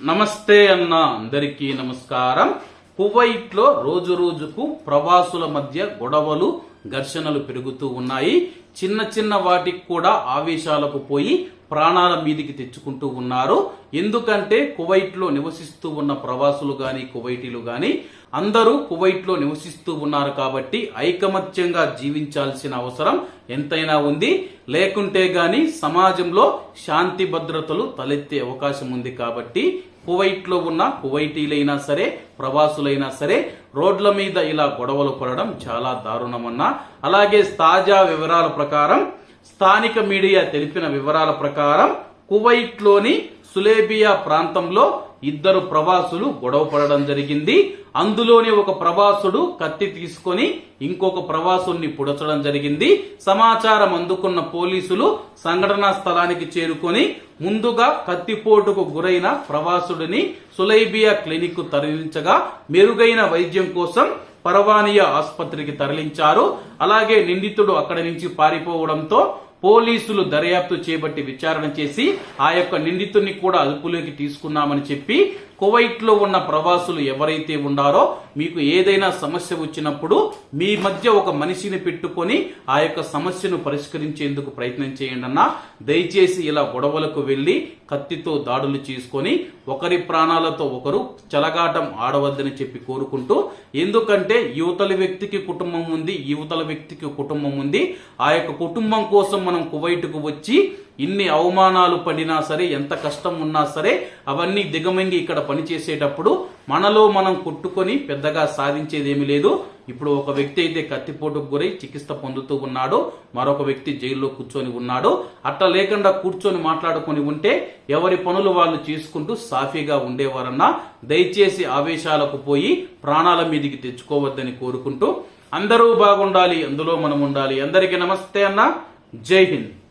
నమస్తే అన్న అందరికీ నమస్కారం. కువైట్లో రోజు రోజుకు ప్రవాసుల మధ్య గొడవలు ఘర్షణలు పెరుగుతూ ఉన్నాయి. చిన్న చిన్న వాటికి కూడా ఆవేశాలకు పోయి ప్రాణాల మీదికి తెచ్చుకుంటూ ఉన్నారు. ఎందుకంటే కువైట్లో నివసిస్తూ ఉన్న ప్రవాసులు కానీ కువైటీలు కానీ అందరూ కువైట్లో నివసిస్తూ ఉన్నారు కాబట్టి ఐకమత్యంగా జీవించాల్సిన అవసరం ఎంతైనా ఉంది. లేకుంటే గాని సమాజంలో శాంతి భద్రతలు తలెత్తే అవకాశం ఉంది కాబట్టి కువైట్లో ఉన్న కువైటీలైనా సరే ప్రవాసులైనా సరే రోడ్ల మీద ఇలా గొడవలు పడడం చాలా దారుణమన్నా. అలాగే తాజా వివరాల ప్రకారం స్థానిక మీడియా తెలిపిన వివరాల ప్రకారం కువైట్లోని సులేబియా ప్రాంతంలో ఇద్దరు ప్రవాసులు గొడవ పడడం జరిగింది. అందులోని ఒక ప్రవాసుడు కత్తి తీసుకొని ఇంకొక ప్రవాసుని పుడచడం జరిగింది. సమాచారం అందుకున్న పోలీసులు సంఘటనా స్థలానికి చేరుకొని ముందుగా కత్తిపోటుకు గురైన ప్రవాసుడిని సులైబియా క్లినిక్కు తరలించగా మెరుగైన వైద్యం కోసం పరవానియా ఆసుపత్రికి తరలించారు. అలాగే నిందితుడు అక్కడి నుంచి పారిపోవడంతో పోలీసులు దర్యాప్తు చేపట్టి విచారణ చేసి ఆ యొక్క నిందితుడిని కూడా అదుపులోకి తీసుకున్నామని చెప్పి కువైట్లో ఉన్న ప్రవాసులు ఎవరైతే ఉండారో మీకు ఏదైనా సమస్య వచ్చినప్పుడు మీ మధ్య ఒక మనిషిని పెట్టుకొని ఆ యొక్క సమస్యను పరిష్కరించేందుకు ప్రయత్నం చేయండి అన్న. దయచేసి ఇలా గొడవలకు వెళ్ళి కత్తితో దాడులు చేసుకొని ఒకరి ప్రాణాలతో ఒకరు చెలగాటం ఆడవద్దని చెప్పి కోరుకుంటూ ఎందుకంటే యువతల వ్యక్తికి కుటుంబం ఉంది యువతల వ్యక్తికి కుటుంబం ఉంది. ఆ యొక్క కుటుంబం కోసం మనం కువైట్కు వచ్చి ఇన్ని అవమానాలు పడినా సరే ఎంత కష్టం ఉన్నా సరే అవన్నీ దిగమంగి ఇక్కడ పనిచేసేటప్పుడు మనలో మనం కొట్టుకొని పెద్దగా సాధించేదేమీ లేదు. ఇప్పుడు ఒక వ్యక్తి అయితే కత్తిపోటుకు గురై చికిత్స పొందుతూ ఉన్నాడు. మరొక వ్యక్తి జైల్లో కూర్చొని ఉన్నాడు. అట్లా లేకుండా కూర్చొని మాట్లాడుకొని ఉంటే ఎవరి పనులు వాళ్ళు చేసుకుంటూ సాఫీగా ఉండేవారన్నా దయచేసి ఆవేశాలకు పోయి ప్రాణాల మీదికి తెచ్చుకోవద్దని కోరుకుంటూ అందరూ బాగుండాలి అందులో మనం ఉండాలి. అందరికీ నమస్తే అన్న. జై హింద్.